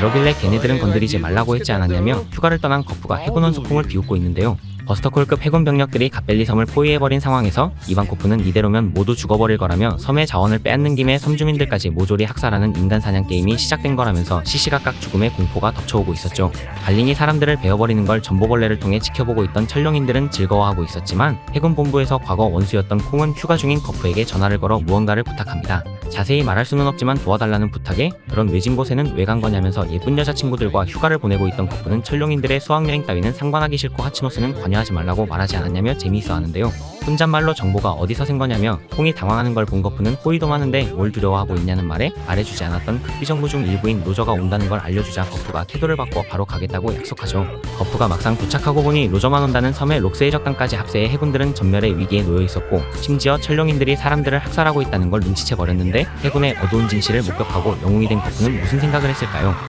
그러길래 걔네들은 건드리지 말라고 했지 않았냐며 휴가를 떠난 거프가 해군원 소풍을 비웃고 있는데요. 버스터콜급 해군 병력들이 갓벨리 섬을 포위해버린 상황에서 이반 코프는 이대로면 모두 죽어버릴 거라며 섬의 자원을 빼앗는 김에 섬 주민들까지 모조리 학살하는 인간 사냥 게임이 시작된 거라면서 시시각각 죽음의 공포가 덮쳐오고 있었죠. 발링이 사람들을 베어버리는 걸 전보벌레를 통해 지켜보고 있던 천룡인들은 즐거워하고 있었지만 해군 본부에서 과거 원수였던 콩은 휴가 중인 거프에게 전화를 걸어 무언가를 부탁합니다. 자세히 말할 수는 없지만 도와달라는 부탁에 그런 외진 곳에는 왜 간 거냐면서 예쁜 여자친구들과 휴가를 보내고 있던 거프는 천룡인들의 수학여행 따위는 상관하기 싫고 하치노스는 관여하지 말라고 말하지 않았냐며 재미있어 하는데요. 혼잣말로 정보가 어디서 생 거냐며 콩이 당황하는 걸 본 거프는 호의도 많은데 뭘 두려워하고 있냐는 말에 말해주지 않았던 극비정부 중 일부인 로저가 온다는 걸 알려주자 거프가 태도를 바꿔 바로 가겠다고 약속하죠. 거프가 막상 도착하고 보니 로저만 온다는 섬의 록스의 적당까지 합세해 해군들은 전멸의 위기에 놓여 있었고 심지어 천룡인들이 사람들을 학살하고 있다는 걸 눈치채 버렸는데 해군의 어두운 진실을 목격하고 영웅이 된 거프는 무슨 생각을 했을까요?